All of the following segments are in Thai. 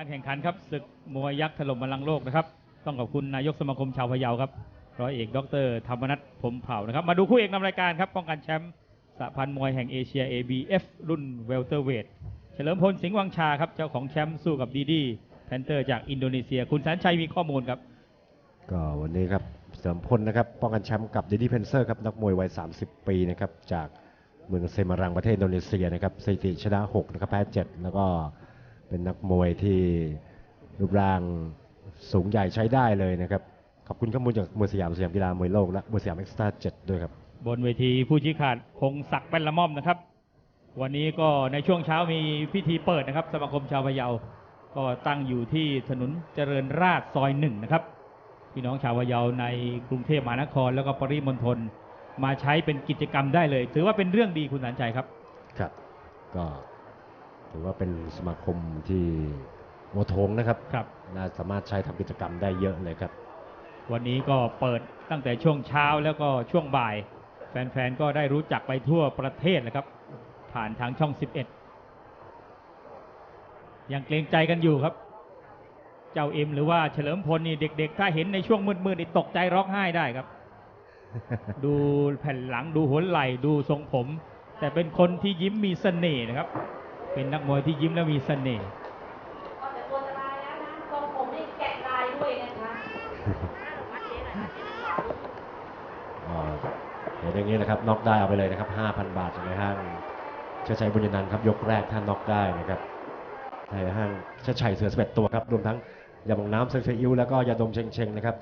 การแข่งขันครับศึกมวยยักษ์ถล่มบอลลังโลกนะครับ ต้องขอบคุณนายกสมาคมชาวพะเยาครับร้อยเอกดรธรรมนัฐพรหมเผ่านะครับ มาดูคู่เอกนำรายการครับป้องกันแชมป์สหพันธ์มวยแห่งเอเชีย ABF รุ่นเวลเตอร์เวทเฉลิมพลสิงห์วังชาครับเจ้าของแชมป์สู้กับดีดีแพนเตอร์จากอินโดนีเซีย คุณแสนชัยมีข้อมูลครับก็วันนี้ครับเสริมพลนะครับป้องกันแชมป์กับดดดี้เพนเซอร์ครับนักมวยวัย 30 ปีนะครับจากเมืองเซมารังประเทศอินโดนีเซียนะครับสถิติชนะ6นะครับแพ้7แล้วก็ เป็นนักมวยที่รูปร่างสูงใหญ่ใช้ได้เลยนะครับ ขอบคุณข้อมูลจากมวยสยามสยามกีฬามวยโลกและมวยสยามเอ็กซ์ตร้า7ด้วยครับ บนเวทีผู้ชี้ขาดคงศักดิ์เป็นละม่อมนะครับ วันนี้ก็ในช่วงเช้ามีพิธีเปิดนะครับ สมาคมชาวพะเยา ก็ตั้งอยู่ที่ถนนเจริญราษฎร์ซอยหนึ่งนะครับ พี่น้องชาวพะเยาในกรุงเทพมหานคร แล้วก็ปริมณฑลมาใช้เป็นกิจกรรมได้เลย ถือว่าเป็นเรื่องดีคุณสันชัยครับ ครับ ก็ ถือว่าเป็นสมาคมที่โมโทงนะครับครับ น่าสามารถใช้ทำกิจกรรมได้เยอะเลยครับ วันนี้ก็เปิดตั้งแต่ช่วงเช้าแล้วก็ช่วงบ่าย แฟนๆ ก็ได้รู้จักไปทั่วประเทศนะครับ ผ่านทางช่อง 11 ยังเกรงใจกันอยู่ครับ เจ้าเอ็มหรือว่าเฉลิมพลนี่เด็ก ๆ ถ้าเห็นในช่วงมืดๆนี่ตกใจร้องไห้ได้ครับ ดูแผ่นหลังดูหัวไหล่ดูทรงผม แต่เป็นคนที่ยิ้มมีเสน่ห์นะครับ เป็นนักมวยที่ยิ้มแล้วมีเสน่ห์ก็แต่ตัวจะลายแล้วนะทรงผมนี่แกะลายด้วยนะคะอ่าเดี๋ยวอย่างนี้นะครับน็อกได้เอาไปเลยนะครับ5,000 บาทในห้างเชิดชัยบุญยนันท์ครับยกแรกท่านน็อกได้นะครับในห้างเชิดชัยเสือสเปดตัวครับรวมทั้งยาบองน้ำเซนเซอิวแล้วก็ยาดมเชงเชงนะครับ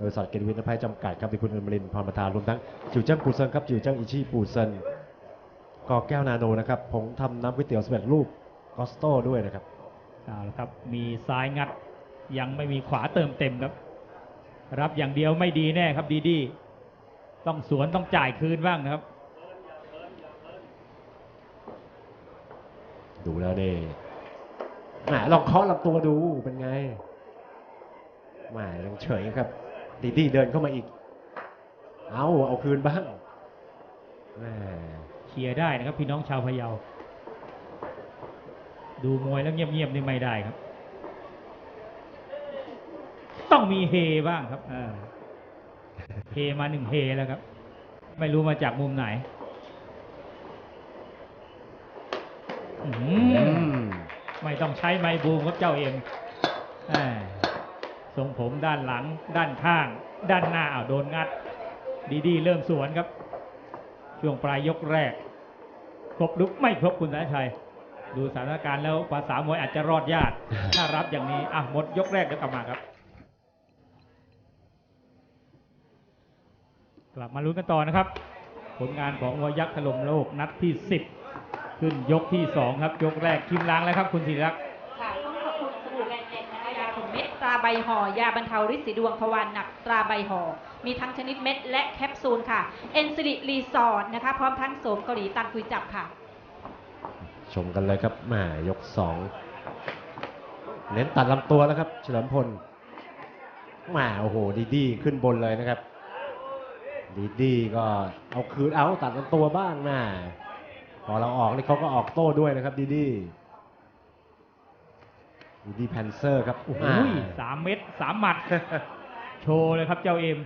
บริษัทเกตวิทย์นภัยจำกัดครับที่คุณอมรินทร์พรประธานรวมทั้งจิวเจิ้งปูเซินครับจิวเจิ้งอิชิปูเซิน กอแก้วนาโนนะครับผงทำน้ำก๋วยเตี๋ยวสำเร็จรูปกอสโต้ด้วยนะครับเอาละครับ มีซ้ายงัดยังไม่มีขวาเติมเต็มครับ รับอย่างเดียวไม่ดีแน่ครับดีดีต้องสวนต้องจ่ายคืนบ้างนะครับ ดูแล้วนี่แหมลองเคาะลำตัวดูเป็นไงแหมยังเฉยครับ ดีดีเดินเข้ามาอีก เอาเอาคืนบ้างแหม เคลียร์ได้นะครับ พี่น้องชาวพะเยา ดูมวยแล้วเงียบๆนี่ไม่ได้ครับ ต้องมีเฮบ้างครับเฮมาหนึ่งเฮแล้วครับ ไม่รู้มาจากมุมไหนมไม่ต้องใช้ไมค์บูมครับเจ้าเอ็มแหม่ทรงผมด้านหลัง ด้านข้าง ด้านหน้าอ้าวโดนงัด ดีดีเริ่มสวนครับ ช่วงปลายยกแรก ครบหรือไม่ครบคุณสายชัย ดูสถานการณ์แล้วภาษามวยอาจจะรอดยากถ้ารับอย่างนี้อะหมดยกแรกเดี๋ยวกลับมาครับ กลับมาลุ้นกันต่อนะครับ ผลงานของมวยยักษ์ถล่มโลกนัดที่ 10 ขึ้นยกที่ 2 ครับ ยกแรกคิมล้างแล้วครับคุณศิริรักษ์ ใบห่อยาบรรเทาฤทธิ์สีดวงทวารหนักตราใบห่อมีทั้งชนิดเม็ดและแคปซูลค่ะเอนซิลิรีสอร์ทนะคะพร้อมทั้งโสมเกาหลีตันคุยจับค่ะ ชมกันเลยครับแหมยกสองเน้นตัดลำตัวแล้วครับ เฉลิมพลแหมโอ้โหดีดีขึ้นบนเลยนะครับ ดีดีก็เอาคืนเอาตัดลำตัวบ้างนะพอเราออกนี่เขาก็ออกโต้ด้วยนะครับ ดีดี ดีดีแพนเซอร์ครับโอ้โหอ่าสามเม็ดสามหมัด โชว์เลยครับเจ้าเอ็ม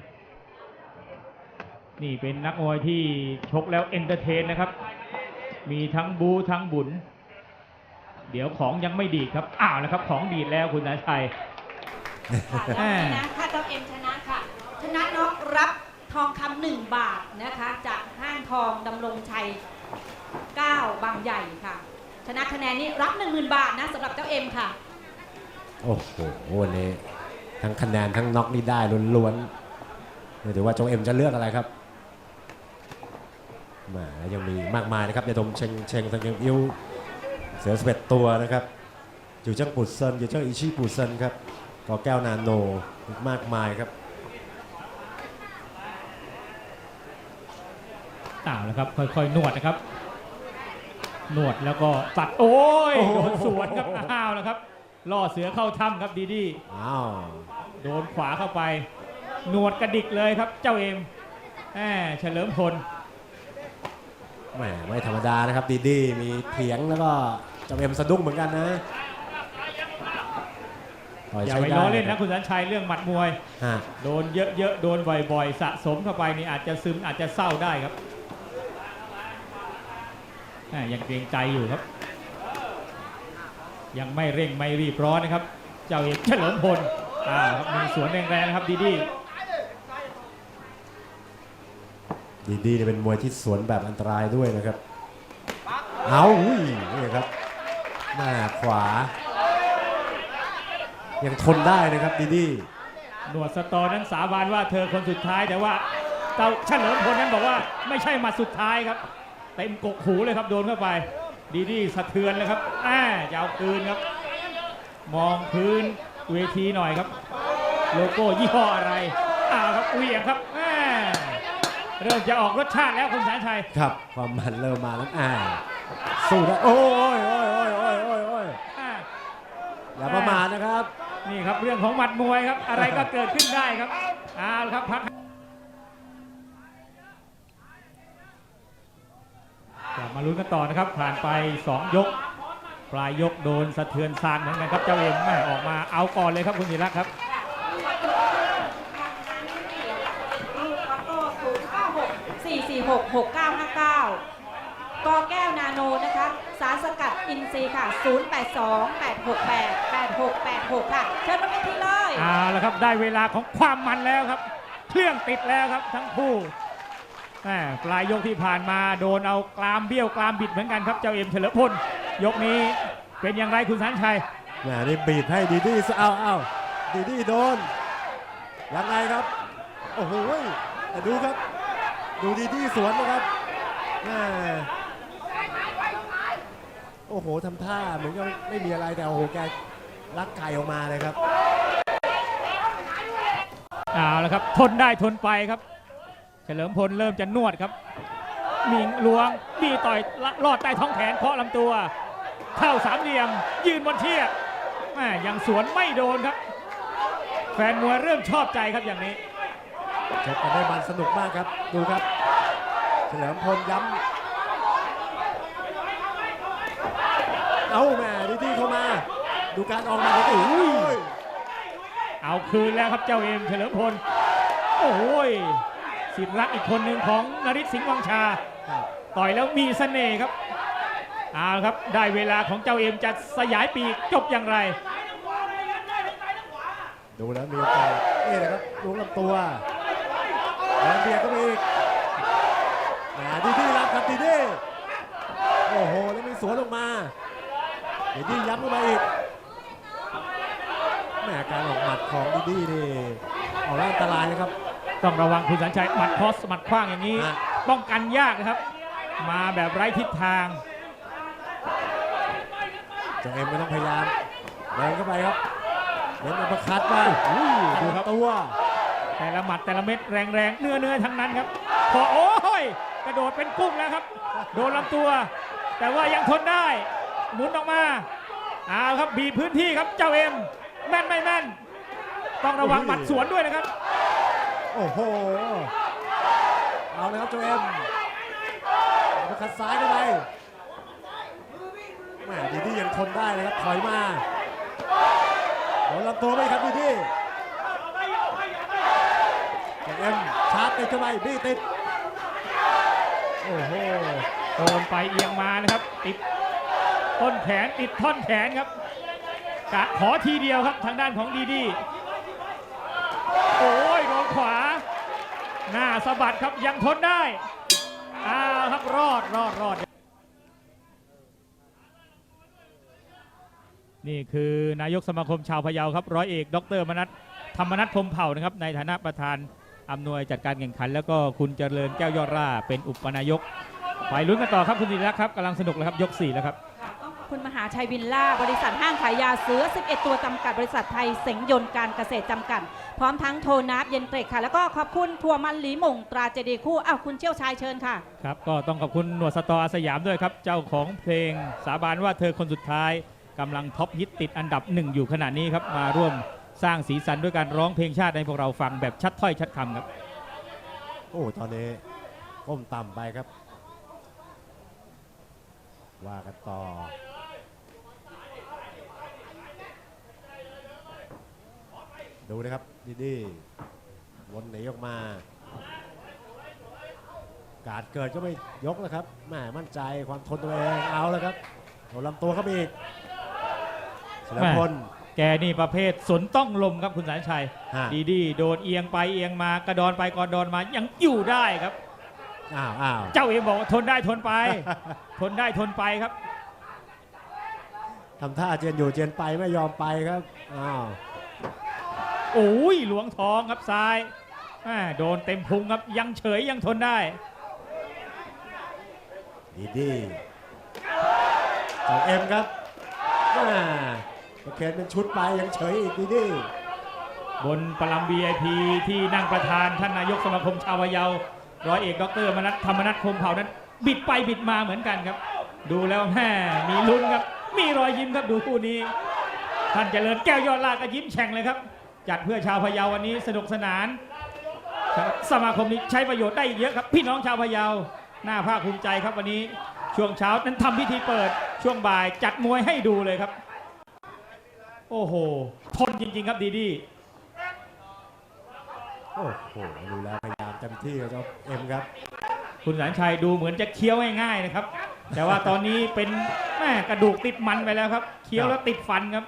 นี่เป็นนักมวยที่ชกแล้วเอนเตอร์เทนนะครับ มีทั้งบูทั้งบุญ เดี๋ยวของยังไม่ดีดครับ อ้าวแล้วครับ ของดีดแล้วคุณนายชัยค่ะแล้ววันนี้นะถ้าเจ้าเอ็มชนะค่ะ ชนะน็อกรับทองคำหนึ่งบาทนะคะ จากห้างทองดำรงชัย 9 บางใหญ่ค่ะ ชนะคะแนนนี้รับ 1 0,000 บาทนะสำหรับเจ้าเอ็มค่ะ โอ้โหวันนี้ทั้งคะแนนทั้งน็อกนี่ได้ล้วนๆเดี๋ยวว่าโจเอ็มจะเลือกอะไรครับแหมายังมีมากมายนะครับยาดมเชงเชงสังเกตอิวเสือสเปดตัวนะครับอยู่เจ้างปูเซินอยู่เจ้างอิชิปูเซินครับกอแก้วนาโนอีกมากมายครับอ้าวแล้วครับค่อยๆนวดนะครับนวดแล้วก็ตัดโอ้ยโอ้โหโดนสวนครับอ้าวแล้วครับ ล่อเสือเข้าถ้ำครับดีดีอ้าวโดนขวาเข้าไป หนวดกระดิกเลยครับ เจ้าเอ็มแหมเฉลิมพลแหมไม่ธรรมดานะครับดีดีมีเถียงแล้วก็โจเอ็มสะดุ้งเหมือนกันนะต่อยอย่าใช้ไปได้ล้อเล่นนะคุณสันชัยเรื่องหมัดมวยฮะโดนเยอะๆ โดนบ่อยๆ สะสมเข้าไปนี่อาจจะซึมอาจจะเศร้าได้ครับอ่ายังเกรงใจอยู่ครับ ยังไม่เร่งไม่รีบร้อนนะครับ เจ้าเอกเฉลิมพลอ่าครับมีสวนแรงๆนะครับดีดีดีดีเนี่ยเป็นมวยที่สวนแบบอันตรายด้วยนะครับ เอาอุ้ยนี่ครับ หน้าขวา ยังทนได้นะครับดีดีหนวดสตอนั้นสาบานว่าเธอคนสุดท้ายแต่ว่าเจ้าเฉลิมพลนั้นบอกว่าไม่ใช่หมัดสุดท้ายครับเต็มกกหูเลยครับโดนเข้าไป ดีดีสะเทือนเลยครับอ่าจะเอาคืนครับ มองพื้นเวทีหน่อยครับ โลโก้ยี่ห้ออะไรอ้าวครับเหวียงครับอ่าเริ่มจะออกรสชาติแล้วคุณสารชัย ครับความมันเริ่มมาแล้วอ่าสู้ได้โอ้ยโอ้ยโอ้ยโอ้ยโอ้ยโอ้ยอ่าอย่าประมาทนะครับ นี่ครับเรื่องของหมัดมวยครับ อะไรก็เกิดขึ้นได้ครับเอาละครับพัก กลับมาลุ้นกันต่อนะครับ ผ่านไป 2 ยก ปลายยกโดนสะเทือนซานเหมือนกันครับเจ้าเอ็มแม่ออกมาเอาก่อนเลยครับคุณธีระครับ446 6959กอแก้วนาโนนะคะ สารสกัดอินทรีย์ค่ะ 082 868 8686 ค่ะ เชิญบนเวทีเลยเอาละครับ ได้เวลาของความมันแล้วครับ เครื่องติดแล้วครับทั้งคู่แม่ ปลายยกที่ผ่านมาโดนเอากรามเบี้ยวกรามบิดเหมือนกันครับเจ้าเอ็มเฉลิมพลยกนี้เป็นอย่างไรคุณสันชัยแหมนี่บีบให้ดีดีเอาเอาดีดีโดนยังไงครับโอ้โหแต่ดูครับ ดูดีดีสวนนะครับแหมโอ้โหทำท่าเหมือนกับไม่มีอะไรแต่โอ้โหแกลักไก่ออกมาเลยครับเอาละครับทนได้ทนไปครับเฉลิมพลเริ่มจะนวดครับ มิงลวงบีต่อยละลอดใต้ท้องแขนเคาะลำตัว เข้าสามเหลี่ยม ยืนบนเทียบแม่ยังสวนไม่โดนครับ แฟนมวยเริ่มชอบใจครับอย่างนี้ชกกันได้มันสนุกมากครับดูครับ เฉลิมพลย้ำเอาแหม่ดีดีเข้ามา ดูการออกมาของโอ้ยเอาคืนแล้วครับเจ้าเอ็มเฉลิมพลโอ้ย สิทธิ์รักอีกคนหนึ่งของนริศสิงห์วังชาครับต่อยแล้วมีเสน่ห์ครับเอาละครับได้เวลาของเจ้าเอ็มจะสยายปีกจบอย่างไร ดูแล้วมีโอกาสนี่แหละครับล้วงลำตัวแล้วเบียดก็มีอีกแหมดีดีรับครับดีดีโอ้โหแล้วมีสวนลงมาดีดีย้ำเข้ามาอีกแหมการออกหมัดของดีดีนี่ออกแล้วอันตรายนะครับ ต้องระวังคุณสัญชัยหมัดคอสหมัดขว้างอย่างนี้ฮะป้องกันยากนะครับ มาแบบไร้ทิศทางเจะเอ็มไม่ต้องพยายามเดินเข้าไปครับเน้นอัปเปอร์คัดมาอุ้ยดูครับตัวแต่ละหมัดแต่ละเม็ดแรงๆเนื้อเนื้อๆทั้งนั้นครับ พอโอ้ยกระโดดเป็นกุ้งแล้วครับ โดนลำตัว แต่ว่ายังทนได้หมุนออกมาเอาครับบีบพื้นที่ครับเจ้าเอ็มแม่นไม่แม่น ต้องระวังหมัดสวนด้วยนะครับ โอ้โห เอาเลยครับเจ้าเอ็มอัปเปอร์คัดซ้ายเข้าไปแหมดีดียังทนได้เลยครับถอยมาโดนลำตัวไหมครับดีดีเจ้าเอ็มชาร์จติดเข้าไปบี้ติด โอ้โหโดนไปเอียงมานะครับ ติดต้นแขนติดท่อนแขนครับกะขอทีเดียวครับทางด้านของดีดีโอ้ยโดนขวา หน้าสะบัดครับยังทนได้อ้าวครับรอดรอดรอด นี่คือนายกสมาคมชาวพะเยาครับ ร้อยเอก ดรมนัทธรรมนัทพรมเผ่านะครับ ในฐานะประธานอำนวยจัดการแข่งขัน แล้วก็คุณเจริญแก้วยอดร่า เป็นอุปนายก ไปลุ้นกันต่อครับคุณธีรักษ์ครับกำลังสนุกเลยครับยก 4 แล้วครับ คุณมหาชัยวิลล่า บริษัทห้างขายยาเสือ 11 ตัวจำกัด บริษัทไทยเสงยนต์การเกษตรจำกัด พร้อมทั้งโทนับเย็นเตรกค่ะ แล้วก็ขอบคุณทัวร์มันหลีหม่งตราเจดีย์คู่อ้าวคุณเชี่ยวชายเชิญค่ะ ครับ ก็ต้องขอบคุณหนวดสตออาสยามด้วยครับ เจ้าของเพลงสาบานว่าเธอคนสุดท้ายกำลังท็อปฮิตติดอันดับหนึ่งอยู่ขณะนี้ครับ มาร่วมสร้างสีสันด้วยการร้องเพลงชาติให้พวกเราฟังแบบชัดถ้อยชัดคำครับ โอ้ตอนนี้ก้มต่ำไปครับ ว่ากันต่อ ดูนะครับดีดีวนหนีออกมา การเกิดก็ไม่ยกแล้วครับแหมมั่นใจความทนตัวเองเอาแล้วครับเอาลำตัวเข้าไปอีกเฉลิมพลแกนี่ประเภทสนต้องลมครับคุณสารชัยฮะดีดีโดนเอียงไปเอียงมากระดอนไปกระดอนมายังอยู่ได้ครับอ้าวอ้าวเจ้าเองบอกว่าทนได้ทนไป ทนได้ทนไปครับทำท่าเจียนอยู่เจียนไปไม่ยอมไปครับอ้าว โอ้ยหลวงทองครับซ้ายแม่โดนเต็มพุงครับยังเฉยยังทนได้ดีดีเจ้าเอ็มครับแม่ประเคนเป็นชุดไปยังเฉยอีกดีดีบนปลัม VIP ที่นั่งประธานท่านนายกสมาคมชาวพะเยาร้อยเอกดรมนัทธรรมนัทคมเผ่านั้น บิดไปบิดมาเหมือนกันครับ ดูแล้วแม่มีลุ้นครับ มีรอยยิ้มครับดูคู่นี้ ท่านเจริญแก้วยอดลาดก็ยิ้มแฉ่งเลยครับ จัดเพื่อชาวพะเยาวันนี้สนุกสนาน สมาคมนี้ใช้ประโยชน์ได้อีกเยอะครับ พี่น้องชาวพะเยาหน้าภาคภูมิใจครับวันนี้ช่วงเช้านั้นทำพิธีเปิดช่วงบ่ายจัดมวยให้ดูเลยครับ โอ้โหทนจริง ๆ ครับดีดีโอ้โหดูแล้วพยายามเต็มที่ครับเจ้าเอ็มครับ คุณสารชัยดูเหมือนจะเคี้ยวง่ายๆนะครับ แต่ว่าตอนนี้เป็นแม่กระดูกติดมันไปแล้วครับ เคี้ยวแล้วติดฟันครับ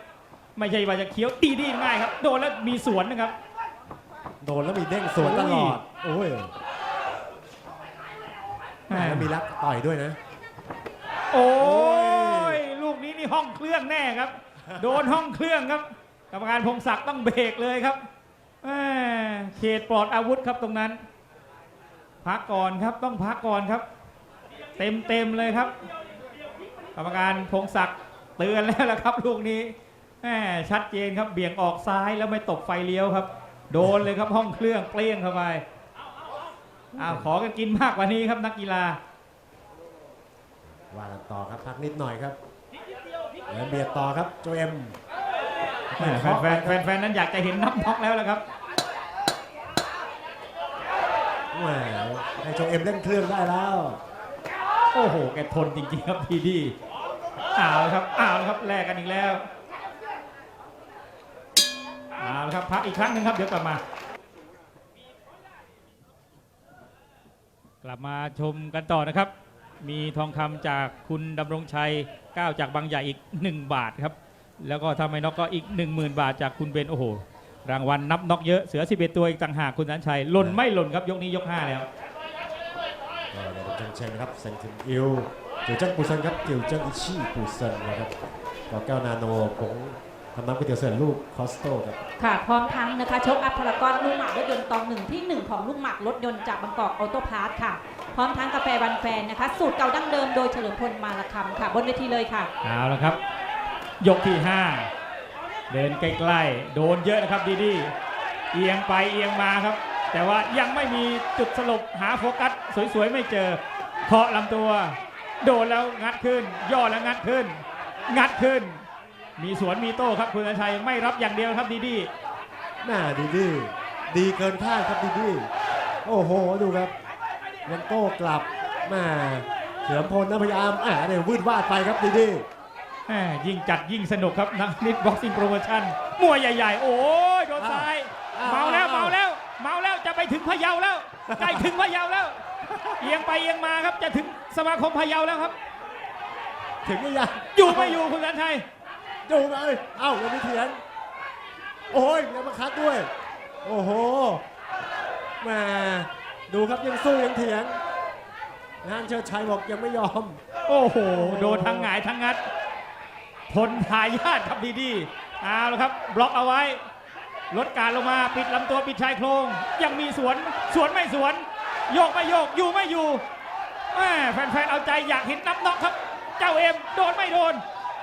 ไม่ใช่ว่าจะเคี้ยวดีดีง่ายครับ โดนแล้วมีสวนนะครับ โดนแล้วมีเด้งสวนตลอด โอ้ยแม่แล้วมีรักต่อยด้วยนะ โอ้ยลูกนี้นี่ห้องเครื่องแน่ครับ โดนห้องเครื่องครับกรรมการพงศักดิ์ต้องเบรกเลยครับแม่เขตปลอดอาวุธครับตรงนั้น พักก่อนครับต้องพักก่อนครับ เต็มเต็มๆเลยครับ กรรมการพงศักดิ์เตือนแล้วละครับลูกนี้ แหมชัดเจนครับเบี่ยงออกซ้ายแล้วไม่ตบไฟเลี้ยวครับ โดนเลยครับห้องเครื่องเปรี้ยงเข้าไปอ้าวขอกันกินมากกว่านี้ครับนักกีฬาว่ากันต่อครับพักนิดหน่อยครับแล้วเบียดต่อครับโจเอ็มแหม่แฟนแฟนแฟนแฟนนั้นอยากจะเห็นนับน็อกแล้วละครับแหมให้โจเอ็มเล่นเครื่องได้แล้ว โอ้โหแกทนจริงๆครับพีดีเอาละครับเอาละครับแลกกันอีกแล้วเอาละ ครับพักอีกครั้งหนึ่งครับเดี๋ยวกลับมา กลับมาชมกันต่อนะครับ มีทองคำจากคุณดำรงชัยก้าวจากบางใหญ่อีก 1 บาทครับ แล้วก็ถ้าไม่น็อกก็อีก 10,000 บาทจากคุณเบนโอ้โหรางวัลนับน็อกเยอะเสือ 11 ตัวอีกต่างหากคุณสันชัยหล่นไม่หล่นครับยกนี้ยก 5 แล้วก็เดี๋ยวผมเชิญนะครับเซนตินอิวเจียวเจิ้งปูซินครับเจียวจิ้งอิชิปูซินนะครับก็แก้วนาโนผง ทำน้ำก๋วยเตี๋ยวเสือลูกคอสโต้ครับ ค่ะ พร้อมทั้งนะคะชกอัพพลากรลูกหมากรถยนต์ตองหนึ่งที่หนึ่งของลูกหมากรถยนต์จากบางกอกออโต้พาร์ทค่ะ พร้อมทั้งกาแฟวันแฟนนะคะ สูตรเก่าดั้งเดิมโดยเฉลิมพลมาละคำค่ะ บนเวทีเลยค่ะ เอาละครับ ยกที่ 5 เดินใกล้ๆ โดนเยอะนะครับดีดีเอียงไปเอียงมาครับ แต่ว่ายังไม่มีจุดสรุปหาโฟกัสสวยๆไม่เจอเคาะลำตัว โดนแล้วงัดขึ้น ย่อแล้วงัดขึ้น งัดขึ้น มีสวนมีโต้ครับคุณชัยไม่รับอย่างเดียวครับดีดีหน้าดีดีดีเกินคาดครับดีดีโอ้โหดูครับยังโต้กลับแม่เฉลิมพลนะพยายามอ่าเนี่ยวืดวาดไปครับดีดีแหม่ยิ่งจัดยิ่งสนุกครับนักนิดบ็อกซิ่งโปรโมชั่นมวยใหญ่ๆ โอ้ยโดนซ้ายเมาแล้วเมาแล้ว เมาแล้วจะไปถึงพะเยาแล้วใกล้ถึงพะเยาแล้ว เอียงไปเอียงมาครับจะถึงสมาคมพะเยาแล้วครับ ถึงหรือยังอยู่ไม่อยู่คุณสันชัย ดูไปเอ้ายังไม่เถียงโอ้ยยังมาคัดด้วย โอ้โหแหมาดูครับยังสู้ยังเถียงงานเชิดชัยบอกยังไม่ยอม โอ้โห โดนทั้งหงายทั้งงัดทนทายาทครับดีดีเอาละครับ บล็อกเอาไว้ ลดการลงมาปิดลำตัวปิดชายโครง ยังมีสวนสวนไม่สวน โยกไม่โยกอยู่ไม่อยู่แม่แฟนๆเอาใจอยากเห็นนับน็อกครับ เจ้าเอ็มโดนไม่โดน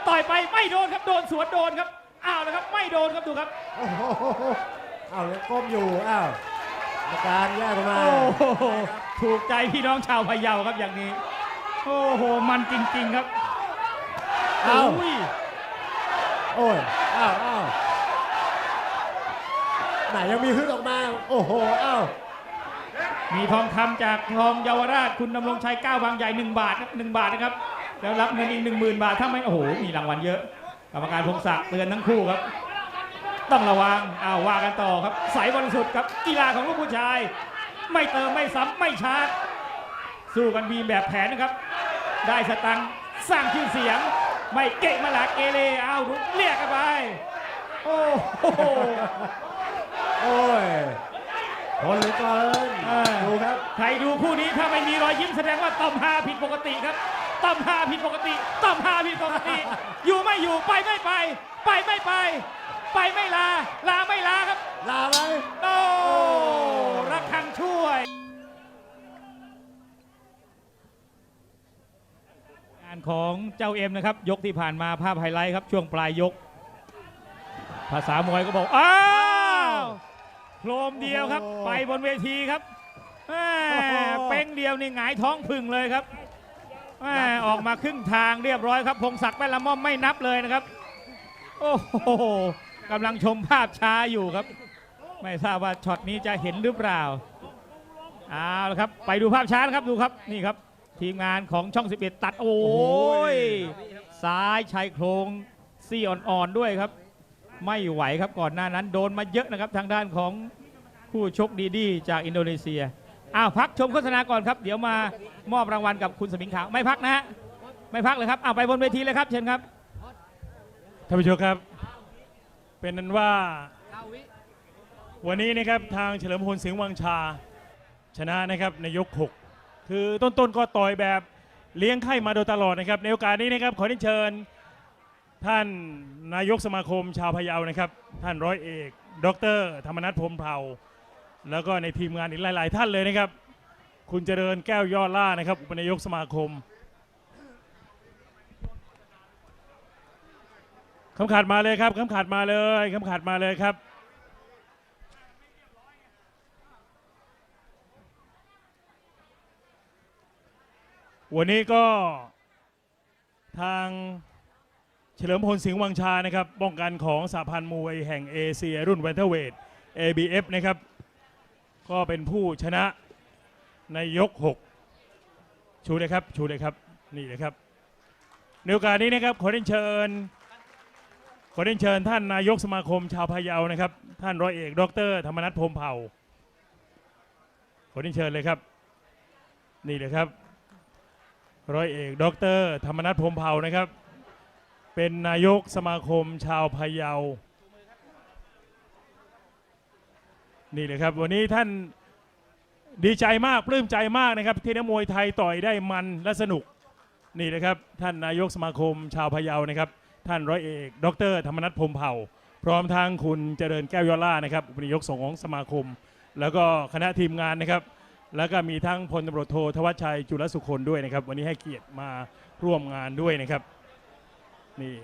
ต่อยไปไม่โดนครับโดนสวนโดนครับอ้าวแล้วครับไม่โดนครับดูครับโอ้โหเอายังก้มอยู่อ้าวกรรมการแยกออกมาโอ้โหถูกใจพี่น้องชาวพะเยาครับอย่างนี้ โอ้โหมันจริง ๆครับเอ้าโอ้ยโอ้ยอ้าวอ้าวไหนยังมีฮึดออกมา โอ้โหอ้าวมีทองคำจากทองเยาวราชคุณดำรงชัยก้าวบางใหญ่ 1 บาทครับ1บาทนะครับ แล้วรับเงินอีก1 0,000บาทถ้าไม่โอ้โหมีรางวัลเยอะกรรมการพงศักดิ์เตือนทั้งคู่ครับ ต้องระวังอ้าวว่ากันต่อครับสายบริสุทธิ์ครับกีฬาของลูกผู้ชาย ไม่เติมไม่ซ้ำไม่ชาร์จสู้กันมีแบบแผนนะครับ ได้สตังค์สร้างชื่อเสียง ไม่เกะมาหลาเกเรอ้าวเรียกกันไปโอ้โหโอ้ยทนเหลือเกินเออดูครับใครดูคู่นี้ถ้าไม่มีรอยยิ้มแสดงว่าต้อมฮาผิดปกติครับ ต้อมฮาผิดปกติต้อมฮาผิดปกติ อยู่ไม่อยู่ไปไม่ไป ไปไม่ไป ไปไม่ลา ลาไม่ลาครับลาไหมโอ้รักคังช่วย งานของเจ้าเอ็มนะครับ ยกที่ผ่านมาภาพไฮไลท์ครับ ช่วงปลายยก ภาษามวยก็บอก อ้าวโครมเดียวครับ ไปบนเวทีครับแม่เป้งเดียวนี่หงายท้องพึ่งเลยครับ แม่ออกมาครึ่งทางเรียบร้อยครับพงศักดิ์แม่ละม่อมไม่นับเลยนะครับ โอ้โหกำลังชมภาพช้าอยู่ครับ ไม่ทราบว่าช็อตนี้จะเห็นหรือเปล่าเอาละครับ ไปดูภาพช้านะครับดูครับนี่ครับ ทีมงานของช่อง 11 ตัดโอ้ยซ้ายชายโครงซี่อ่อนๆด้วยครับ ไม่ไหวครับก่อนหน้านั้นโดนมาเยอะนะครับทางด้านของผู้ชกดีๆ จากอินโดนีเซีย อ้าวพักชมโฆษณาก่อนครับ เดี๋ยวมามอบรางวัลกับคุณสมิงขาว ไม่พักนะฮะไม่พักเลยครับเอาวไปบนเวทีเลยครับเชิญครับท่านผู้ชมครับ เป็นนั้นว่า วันนี้นะครับทางเฉลิมพลสิงห์วังชา ชนะนะครับในยก 6 คือต้นๆก็ต่อยแบบเลี้ยงไข่มาโดยตลอดนะครับ ในโอกาสนี้นะครับขอเชิญท่านนายกสมาคมชาวพะเยานะครับ ท่านร้อยเอก ดร ธรรมนัฐพรมเผ่า แล้วก็ในทีมงานอีกหลาย ๆ ท่านเลยนะครับ คุณเจริญแก้วยอดล่านะครับ อุปนายกสมาคมคำขาดมาเลยครับคำขาดมาเลยคำขาดมาเลยครับวันนี้ก็ทางเฉลิมพลสิงห์วังชานะครับป้องกันของสหพันธ์มวยแห่งเอเชียรุ่น w วนเทอร์เวท ABF นะครับ ก็เป็นผู้ชนะในยก 6 ชูเลยครับ ชูเลยครับ นี่เลยครับในโอกาสนี้นะครับขอเรียนเชิญ ขอเรียนเชิญท่านนายกสมาคมชาวพะเยานะครับ ท่านร้อยเอก ดร ธรรมนัฐพรมเผ่า ขอเรียนเชิญเลยครับ นี่เลยครับร้อยเอก ดร ธรรมนัฐพรมเผ่านะครับ เป็นนายกสมาคมชาวพะเยา นี่เลยครับ วันนี้ท่านดีใจมากปลื้มใจมากนะครับ ที่นักมวยไทยต่อยได้มันและสนุก นี่นะครับ ท่านนายกสมาคมชาวพะเยานะครับ ท่านร้อยเอก ดร ธรรมนัฐพรมเผ่า พร้อมทางคุณเจริญแก้วยอล่านะครับอุปนายกสงของสมาคม แล้วก็คณะทีมงานนะครับ แล้วก็มีทั้งพลตำรวจโททวัชชัยจุลสุคนด้วยนะครับ วันนี้ให้เกียรติมาร่วมงานด้วยนะครับ นี่